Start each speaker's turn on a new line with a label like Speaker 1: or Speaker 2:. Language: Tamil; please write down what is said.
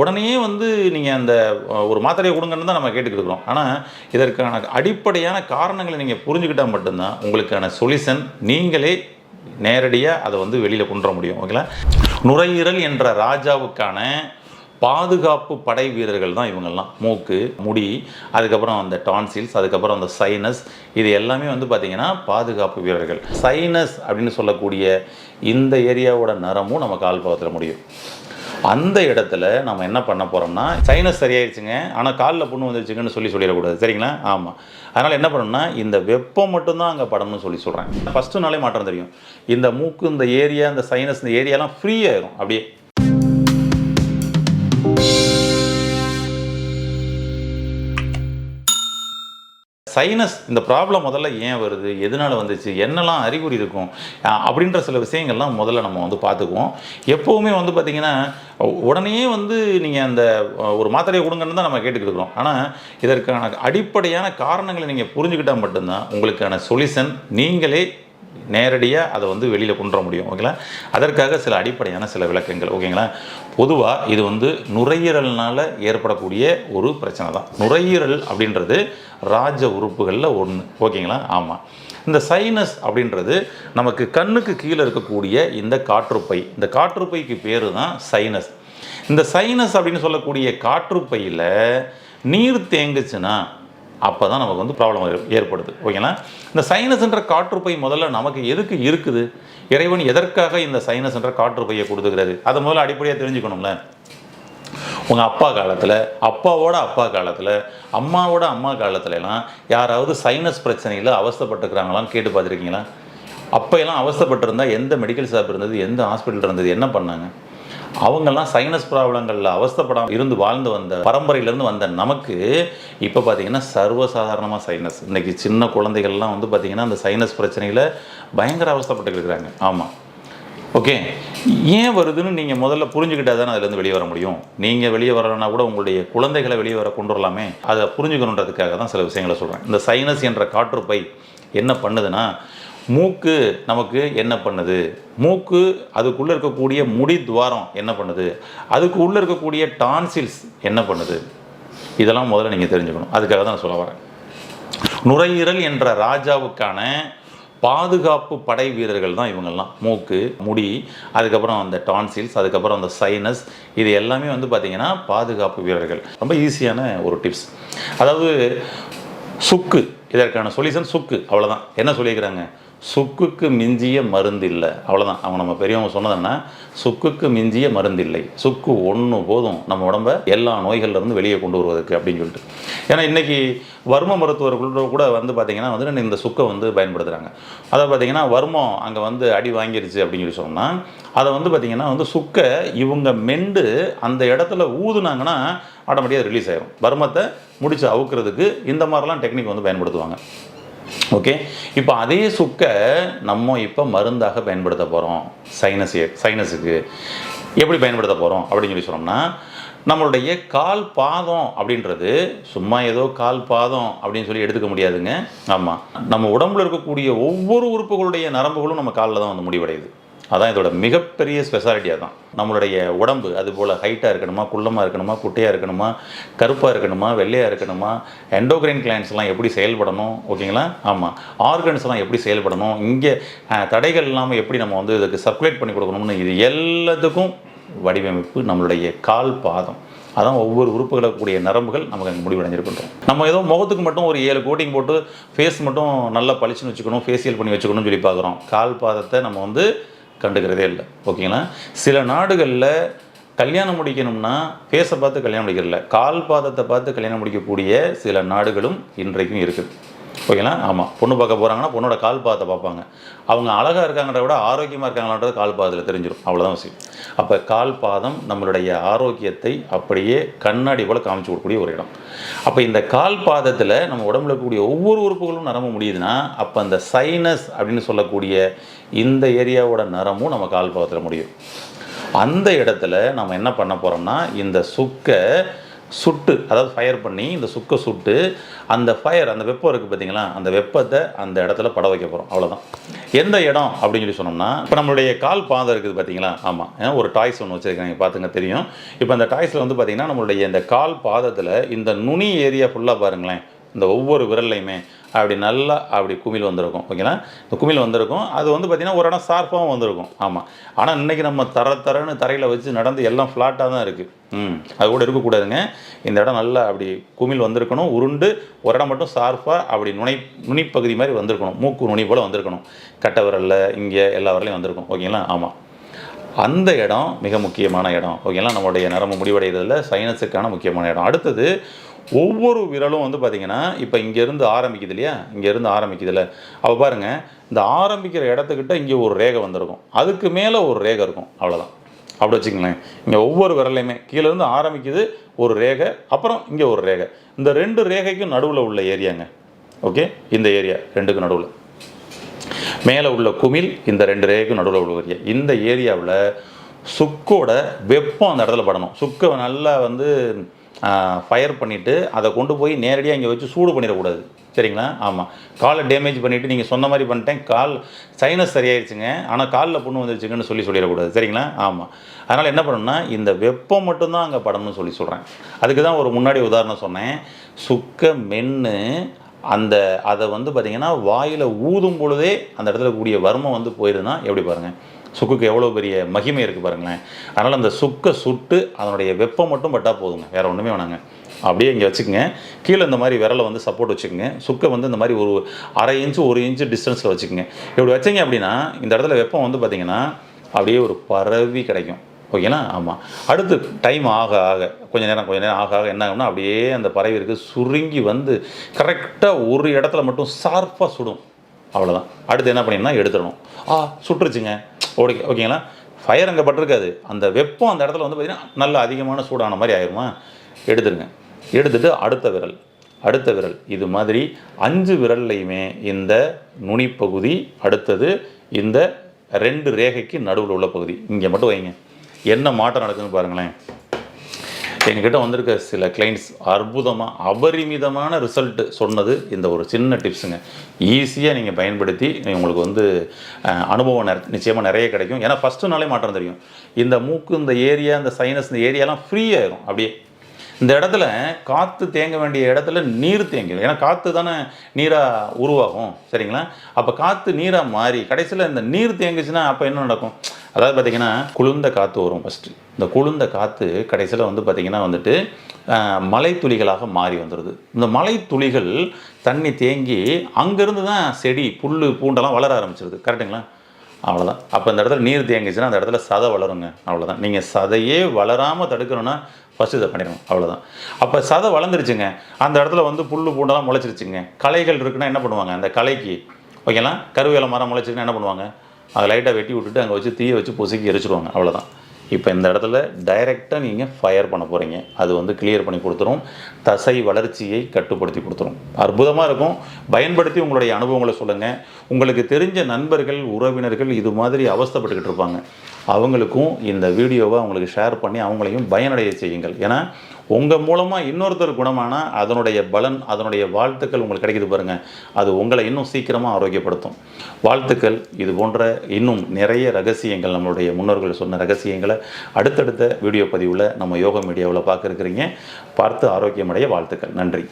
Speaker 1: உடனே வந்து நீங்கள் அந்த ஒரு மாத்திரையை கொடுங்கன்னு தான் நம்ம கேட்டுக்கிட்டு இருக்கிறோம். ஆனால் இதற்கான அடிப்படையான காரணங்களை நீங்கள் புரிஞ்சுக்கிட்டால் மட்டும்தான் உங்களுக்கான சொல்யூஷன் நீங்களே நேரடியாக அதை வந்து வெளியில் கொண்டு வர முடியும். ஓகேங்களா? நுரையீரல் என்ற ராஜாவுக்கான பாதுகாப்பு படை வீரர்கள் தான் இவங்கெல்லாம் மூக்கு முடி அதுக்கப்புறம் அந்த டான்சில்ஸ் அதுக்கப்புறம் அந்த சைனஸ் இது எல்லாமே வந்து பார்த்திங்கன்னா பாதுகாப்பு வீரர்கள். சைனஸ் அப்படின்னு சொல்லக்கூடிய இந்த ஏரியாவோட நரமும் நம்ம கால் பாகத்தில் முடியும். அந்த இடத்துல நம்ம என்ன பண்ண போகிறோம்னா சைனஸ் சரியாயிருச்சுங்க ஆனால் காலில் புண்ணு வந்துருச்சுங்கன்னு சொல்லி சொல்லிடக்கூடாது. சரிங்களா? ஆமாம் அதனால் என்ன பண்ணணும்னா இந்த வெப்பம் மட்டும்தான் அங்கே படணும்னு சொல்லி சொல்கிறேன் ஃபஸ்ட்டு நாளே மாற்றம் தெரியும். இந்த மூக்கு இந்த ஏரியா இந்த சைனஸ் இந்த ஏரியாலாம் ஃப்ரீ ஆயிரும். அப்படியே சைனஸ் இந்த ப்ராப்ளம் முதல்ல ஏன் வருது? எதனால் வந்துச்சு? என்னெல்லாம் அறிகுறி இருக்கும்? அப்படின்ற சில விஷயங்கள்லாம் முதல்ல நம்ம வந்து பார்த்துக்குவோம். எப்போவுமே வந்து பார்த்திங்கன்னா உடனே வந்து நீங்கள் அந்த ஒரு மாத்திரையை கொடுங்கன்னு தான் நம்ம கேட்டுக்கிட்டு இருக்கிறோம். ஆனால் இதற்கான அடிப்படையான காரணங்களை நீங்கள் புரிஞ்சுக்கிட்டால் மட்டும்தான் உங்களுக்கான சொல்யூஷன் நீங்களே நேரடியாக அதை வந்து வெளியில் கொண்டு வர முடியும் ஓகேங்களா அதற்காக சில அடிப்படையான சில விளக்கங்கள் ஓகேங்களா பொதுவாக இது வந்து நுரையீரல்னால் ஏற்படக்கூடிய ஒரு பிரச்சனை தான். நுரையீரல் அப்படின்றது ராஜ உறுப்புகளில் ஒன்று ஓகேங்களா ஆமாம் இந்த சைனஸ் அப்படின்றது நமக்கு கண்ணுக்கு கீழே இருக்கக்கூடிய இந்த காற்றுப்பை இந்த காற்றுப்பைக்கு பேர் தான் சைனஸ். இந்த சைனஸ் அப்படின்னு சொல்லக்கூடிய காற்றுப்பையில் நீர் தேங்குச்சுன்னா அப்போ தான் நமக்கு வந்து ப்ராப்ளம் ஏற்படுது. ஓகேங்களா இந்த சைனஸ்ன்ற காற்றுப்பை முதல்ல நமக்கு எதுக்கு இருக்குது? இறைவன் எதற்காக இந்த சைனஸ்ன்ற காற்றுப்பையை கொடுத்துக்கிறாரு? அதை முதல்ல அடிப்படையாக தெரிஞ்சுக்கணும்ல. உங்கள் அப்பா காலத்தில் அப்பாவோட அப்பா காலத்தில் அம்மாவோட அம்மா காலத்துலலாம் யாராவது சைனஸ் பிரச்சனையில் அவஸ்தைப்பட்டுக்கிறாங்களான்னு கேட்டு பார்த்துருக்கீங்களா? அப்போ எல்லாம் அவஸ்தைப்பட்டிருந்தா எந்த மெடிக்கல் ஷாப் இருந்தது எந்த ஹாஸ்பிட்டல் இருந்தது என்ன பண்ணாங்க? அவங்கெல்லாம் சைனஸ் ப்ராப்ளங்களில் அவஸ்தைப்படாம இருந்து வாழ்ந்து வந்த பரம்பரையிலேருந்து வந்த நமக்கு இப்போ பார்த்தீங்கன்னா சர்வசாதாரணமாக சைனஸ் இன்றைக்கி சின்ன குழந்தைகள்லாம் வந்து பார்த்திங்கன்னா அந்த சைனஸ் பிரச்சனையில் பயங்கர அவஸ்தைப்பட்டு இருக்கிறாங்க. ஆமாம் ஓகே ஏன் வருதுன்னு நீங்கள் முதல்ல புரிஞ்சுக்கிட்டா தானே அதுலேருந்து வெளியே வர முடியும். நீங்கள் வெளியே வரலன்னா கூட உங்களுடைய குழந்தைகளை வெளியே வர கொண்டு வரலாமே. அதை புரிஞ்சுக்கணுன்றதுக்காக தான் சில விஷயங்களை சொல்கிறேன் இந்த சைனஸ் என்ற காற்றுப்பை என்ன பண்ணுதுன்னா மூக்கு நமக்கு என்ன பண்ணுது? மூக்கு அதுக்குள்ளே இருக்கக்கூடிய முடி துவாரம் என்ன பண்ணுது? அதுக்கு உள்ளே இருக்கக்கூடிய டான்சில்ஸ் என்ன பண்ணுது? இதெல்லாம் முதல்ல நீங்கள் தெரிஞ்சுக்கணும். அதுக்காக தான் நான் சொல்ல வரேன். நுரையீரல் என்ற ராஜாவுக்கான பாதுகாப்பு படை வீரர்கள் தான் இவங்கெல்லாம் மூக்கு முடி அதுக்கப்புறம் அந்த டான்சில்ஸ் அதுக்கப்புறம் அந்த சைனஸ் இது எல்லாமே வந்து பார்த்திங்கன்னா பாதுகாப்பு வீரர்கள். ரொம்ப ஈஸியான ஒரு டிப்ஸ். அதாவது சுக்கு இதற்கான சொல்யூஷன் சுக்கு அவ்வளோதான் என்ன சொல்லியிருக்கிறாங்க? சுக்குக்கு மிஞ்சிய மருந்து இல்லை அவ்வளோதான் அவங்க நம்ம பெரியவங்க சொன்னதுன்னா சுக்குக்கு மிஞ்சிய மருந்து இல்லை சுக்கு ஒன்று போதும். நம்ம உடம்ப எல்லா நோய்கள்லேருந்து வெளியே கொண்டு வருவதற்கு அப்படின்னு சொல்லிட்டு. ஏன்னா இன்றைக்கி வர்ம மருத்துவர்கள் கூட வந்து பார்த்திங்கன்னா வந்து இந்த சுக்கை வந்து பயன்படுத்துகிறாங்க அதை பார்த்திங்கன்னா வர்மம் அங்கே வந்து அடி வாங்கிருச்சு அப்படின்னு சொல்லி சொன்னால் அதை வந்து பார்த்திங்கன்னா வந்து சுக்கை இவங்க மெண்டு அந்த இடத்துல ஊதுனாங்கன்னா ஆட்டோமேட்டிக்காக ரிலீஸ் ஆகிடும் வர்மத்தை முடித்து அவுக்கிறதுக்கு இந்த மாதிரிலாம் டெக்னிக் வந்து பயன்படுத்துவாங்க. ஓகே இப்போ அதே சுக்கை நம்ம இப்போ மருந்தாக பயன்படுத்த போகிறோம் சைனஸ் சைனஸுக்கு எப்படி பயன்படுத்த போகிறோம் அப்படின்னு சொல்லி சொன்னோம்னா நம்மளுடைய கால் பாதம் அப்படின்றது சும்மா ஏதோ கால் பாதம் அப்படின்னு சொல்லி எடுத்துக்க முடியாதுங்க. ஆமாம் நம்ம உடம்புல இருக்கக்கூடிய ஒவ்வொரு உறுப்புகளுடைய நரம்புகளும் நம்ம காலில் தான் வந்து முடிவடையுது. அதான் இதோட மிகப்பெரிய ஸ்பெஷாலிட்டியாக தான் நம்மளுடைய உடம்பு அது போல் ஹைட்டாக இருக்கணுமா குள்ளமாக இருக்கணுமா குட்டையாக இருக்கணுமா கருப்பாக இருக்கணுமா வெள்ளையாக இருக்கணுமா எண்டோக்ரைன் கிளான்ஸ்லாம் எப்படி செயல்படணும் ஓகேங்களா ஆமாம் ஆர்கன்ஸ்லாம் எப்படி செயல்படணும் இங்கே தடைகள் இல்லாமல் எப்படி நம்ம வந்து இதுக்கு சர்க்குலேட் பண்ணி கொடுக்கணும்னு இது எல்லாத்துக்கும் வடிவமைப்பு நம்மளுடைய கால் பாதம். அதான் ஒவ்வொரு உறுப்புகளை கூடிய நரம்புகள் நமக்கு அங்கே முடிவடைஞ்சிருக்கின்றோம் நம்ம ஏதோ முகத்துக்கு மட்டும் ஒரு ஏழு கோட்டிங் போட்டு ஃபேஸ் மட்டும் நல்லா பளிச்சுன்னு வச்சுக்கணும் ஃபேஷியல் பண்ணி வச்சுக்கணும்னு சொல்லி பார்க்குறோம். கால் பாதத்தை நம்ம வந்து கண்டுக்கிறதே இல்லை. ஓகேங்களா? சில நாடுகளில் கல்யாணம் முடிக்கணும்னா ஃபேஸை பார்த்து கல்யாணம் முடிக்கிறதில்ல. கால் பாதத்தை பார்த்து கல்யாணம் முடிக்கக்கூடிய சில நாடுகளும் இன்றைக்கும் இருக்குது. ஓகேங்களா? ஆமாம் பொண்ணு பார்க்க போகிறாங்கன்னா பொண்ணோட கால் பாதத்தை பார்ப்பாங்க. அவங்க அழகாக இருக்காங்கன்ற விட ஆரோக்கியமாக இருக்காங்களான்றது கால் பாதத்தில் தெரிஞ்சிடும் அவ்வளோதான் விஷயம். அப்போ கால் பாதம் நம்மளுடைய ஆரோக்கியத்தை அப்படியே கண்ணாடி போல் காமிச்சு கொடுக்கக்கூடிய ஒரு இடம். அப்போ இந்த கால் பாதத்தில் நம்ம உடம்புல இருக்கக்கூடிய ஒவ்வொரு உறுப்புகளும் நரம்பு முடியுதுன்னா அப்போ அந்த சைனஸ் அப்படின்னு சொல்லக்கூடிய இந்த ஏரியாவோட நரமும் நம்ம கால் பாதத்தில் முடியும். அந்த இடத்துல நம்ம என்ன பண்ண போகிறோம்னா இந்த சுக்கை சுட்டு அதாவது ஃபயர் பண்ணி இந்த சுக்கை சுட்டு அந்த ஃபயர் அந்த வெப்பம் இருக்குது பார்த்தீங்களா அந்த வெப்பத்தை அந்த இடத்துல பட வைக்க போகிறோம் அவ்வளோதான் எந்த இடம் அப்படின்னு சொல்லி சொன்னோம்னா இப்போ நம்மளுடைய கால் பாதம் இருக்குது பார்த்தீங்களா ஆமாம் ஒரு டாய்ஸ் ஒன்று வச்சுருக்காங்க. பார்த்துங்க தெரியும். இப்போ அந்த டாய்ஸில் வந்து பார்த்தீங்கன்னா நம்மளுடைய இந்த கால் பாதத்தில் இந்த நுனி ஏரியா ஃபுல்லாக பாருங்களேன். இந்த ஒவ்வொரு விரல்லையுமே அப்படி நல்லா அப்படி குமிழ் வந்திருக்கும் ஓகேங்களா இந்த குமிழ் வந்திருக்கும். அது வந்து பார்த்திங்கன்னா ஒரு இடம் ஷார்ப்பாகவும் வந்திருக்கும். ஆமாம் ஆனால் இன்றைக்கி நம்ம தர தரன்னு தரையில் வச்சு நடந்து எல்லாம் ஃப்ளாட்டாக தான் இருக்குது ம். அது கூட இருக்கக்கூடாதுங்க இந்த இடம் நல்லா அப்படி குமிழ் வந்திருக்கணும். உருண்டு ஒரு இடம் மட்டும் ஷார்ப்பாக அப்படி நுனை நுனிப்பகுதி மாதிரி வந்திருக்கணும். மூக்கு நுனி போல் வந்திருக்கணும். கட்டை விரலில் இங்கே எல்லா வரலையும் வந்திருக்கும் ஓகேங்களா ஆமாம் அந்த இடம் மிக முக்கியமான இடம் ஓகேங்களா நம்மளுடைய நரம்பு முடிவடைகிறதுல சைனஸுக்கான முக்கியமான இடம். அடுத்தது ஒவ்வொரு விரலும் வந்து பார்த்திங்கன்னா இப்போ இங்கேருந்து ஆரம்பிக்குது இல்லையா? இங்கேருந்து ஆரம்பிக்குதுல்ல அப்போ பாருங்கள் இந்த ஆரம்பிக்கிற இடத்துக்கிட்ட இங்கே ஒரு ரேகை வந்திருக்கும். அதுக்கு மேலே ஒரு ரேகை இருக்கும். அவ்வளோதான் அப்படி வச்சுக்கங்களேன். இங்கே ஒவ்வொரு விரலையுமே கீழேருந்து ஆரம்பிக்குது ஒரு ரேகை அப்புறம் இங்கே ஒரு ரேகை. இந்த ரெண்டு ரேகைக்கும் நடுவில் உள்ள ஏரியாங்க. ஓகே? இந்த ஏரியா ரெண்டுக்கும் நடுவில். மேலே உள்ள குமிழ் இந்த ரெண்டு ரேகைக்கும் நடுவில் உள்ள ஏரியா. இந்த ஏரியாவில் சுக்கோட வெப்பம் அந்த இடத்துல படணும். சுக்கை நல்லா வந்து ஃபயர் பண்ணிவிட்டு அதை கொண்டு போய் நேரடியாக இங்கே வச்சு சூடு பண்ணிடக்கூடாது. சரிங்களா? ஆமாம் காலை டேமேஜ் பண்ணிவிட்டு நீங்கள் சொன்ன மாதிரி பண்ணிட்டேன். கால் சைனஸ் சரியாயிடுச்சுங்க ஆனால் காலில் புண்ணு வந்துருச்சுங்கன்னு சொல்லி சொல்லிடக்கூடாது. சரிங்களா? ஆமாம் அதனால் என்ன பண்ணணும்னா இந்த வெப்பம் மட்டும்தான் அங்கே படணும்னு சொல்லி சொல்கிறேன் அதுக்கு தான் ஒரு முன்னாடி உதாரணம் சொன்னேன். சுக்க மென்று அந்த அதை வந்து பார்த்திங்கன்னா வாயில் ஊதும் பொழுதே அந்த இடத்துல கூடிய வர்மம் வந்து போயிடுதுன்னா எப்படி பாருங்கள் சுக்குக்கு எவ்வளோ பெரிய மகிமை இருக்குது பாருங்களேன். அதனால் அந்த சுக்கை சுட்டு அதனுடைய வெப்பம் மட்டும் பட்டால் போதுங்க. வேறு ஒன்றுமே வேணாங்க. அப்படியே இங்கே வச்சுக்கோங்க. கீழே இந்த மாதிரி விரலை வந்து சப்போர்ட் வச்சுக்கோங்க. சுக்கை வந்து இந்த மாதிரி ஒரு அரை இன்ச்சு ஒரு இன்ச்சு டிஸ்டன்ஸில் வச்சுக்கோங்க. இப்படி வச்சிங்க அப்படின்னா இந்த இடத்துல வெப்பம் வந்து பார்த்திங்கன்னா அப்படியே ஒரு பரவி கிடைக்கும். ஓகேங்களா ஆமாம் அடுத்து டைம் ஆக ஆக கொஞ்சம் நேரம் கொஞ்சம் நேரம் ஆக ஆக என்ன ஆகும்னா அப்படியே அந்த பறவை இருக்குது சுருங்கி வந்து கரெக்டாக ஒரு இடத்துல மட்டும் ஷார்ப்பாக சுடும். அவ்வளோதான் அடுத்து என்ன பண்ணிடணும் எடுத்துடணும். ஆ சுட்டுருச்சுங்க. ஓகே ஓகேங்களா? ஃபயர் அங்கே பட்டிருக்காது. அந்த வெப்பம் அந்த இடத்துல வந்து பார்த்திங்கன்னா நல்ல அதிகமான சூடான மாதிரி ஆயிருமா? எடுத்துருங்க. எடுத்துட்டு அடுத்த விரல். அடுத்த விரல். இது மாதிரி அஞ்சு விரல்லையுமே இந்த நுனிப்பகுதி அடுத்தது இந்த ரெண்டு ரேகைக்கு நடுவில் உள்ள பகுதி. இங்கே மட்டும் வைங்க. என்ன மாற்றம் நடக்குதுன்னு பாருங்களேன். எங்ககிட்ட வந்திருக்க சில கிளைண்ட்ஸ் அற்புதமாக அபரிமிதமான ரிசல்ட் சொன்னது இந்த ஒரு சின்ன டிப்ஸுங்க ஈஸியாக நீங்கள் பயன்படுத்தி உங்களுக்கு வந்து அனுபவம் நிற நிச்சயமாக நிறைய கிடைக்கும். ஏன்னா ஃபஸ்ட்டு நாளே மாற்றம் தெரியும். இந்த மூக்கு இந்த ஏரியா இந்த சைனஸ் இந்த ஏரியாலாம் ஃப்ரீ ஆயிரும். அப்படியே. இந்த இடத்துல காற்று தேங்க வேண்டிய இடத்துல நீர் தேங்கிடும் ஏன்னா காற்று தானே நீராக உருவாகும். சரிங்களா? அப்போ காற்று நீராக மாறி கடைசியில் இந்த நீர் தேங்குச்சுன்னா அப்போ என்ன நடக்கும்? அதாவது பார்த்திங்கன்னா குளிர்ந்த காற்று வரும் ஃபஸ்ட்டு இந்த குளிர்ந்த காற்று கடைசியில் வந்து பார்த்திங்கன்னா வந்துட்டு மலை மலைத்துளிகளாக மாறி வந்துடுது இந்த மலைத்துளிகள் தண்ணி தேங்கி அங்கேருந்து தான் செடி புல் பூண்டெல்லாம் வளர ஆரம்பிச்சிருது. கரெக்டுங்களா அவ்வளோதான் அப்போ இந்த இடத்துல நீர் தேங்கிச்சுன்னா அந்த இடத்துல சதை வளருங்க. அவ்வளோதான் நீங்கள் சதையே வளராமல் தடுக்கணும்னா ஃபஸ்ட்டு இதை பண்ணிடணும். அவ்வளோதான் அப்போ சதை வளர்ந்துருச்சுங்க. அந்த இடத்துல வந்து புல் பூண்டெல்லாம் முளைச்சிருச்சுங்க. களைகள் இருக்குன்னா என்ன பண்ணுவாங்க? அந்த களைக்கு ஓகேங்களா? கருவேல மரம் முளைச்சிருக்குன்னா என்ன பண்ணுவாங்க? அதை லைட்டாக வெட்டி விட்டுட்டு அங்கே வச்சு தீயை வச்சு பொசுக்கி எரிச்சிடுவாங்க அவ்வளோதான் இப்போ இந்த இடத்துல டைரெக்டாக நீங்கள் ஃபயர் பண்ண போகிறீங்க அது வந்து கிளியர் பண்ணி கொடுத்துரும். தசை வளர்ச்சியை கட்டுப்படுத்தி கொடுத்துரும். அற்புதமாக இருக்கும். பயன்படுத்தி உங்களுடைய அனுபவங்களை சொல்லுங்கள் உங்களுக்கு தெரிஞ்ச நண்பர்கள் உறவினர்கள் இது மாதிரி அவஸ்தப்பட்டுக்கிட்டு இருப்பாங்க. அவங்களுக்கும் இந்த வீடியோவை அவங்களுக்கு ஷேர் பண்ணி அவங்களையும் பயனடைய செய்யுங்கள். ஏன்னா உங்கள் மூலமாக இன்னொருத்தர் குணமானால் அதனுடைய பலன் அதனுடைய வாழ்த்துக்கள் உங்களுக்கு கிடைக்குது பாருங்கள் அது உங்களை இன்னும் சீக்கிரமாக ஆரோக்கியப்படுத்தும். வாழ்த்துக்கள் இது போன்ற இன்னும் நிறைய ரகசியங்கள் நம்மளுடைய முன்னோர்கள் சொன்ன ரகசியங்களை அடுத்தடுத்த வீடியோ பதிவில் நம்ம யோகா மீடியாவில் பார்க்க இருக்கிறீங்க. பார்த்து ஆரோக்கியமடைய வாழ்த்துக்கள். நன்றி.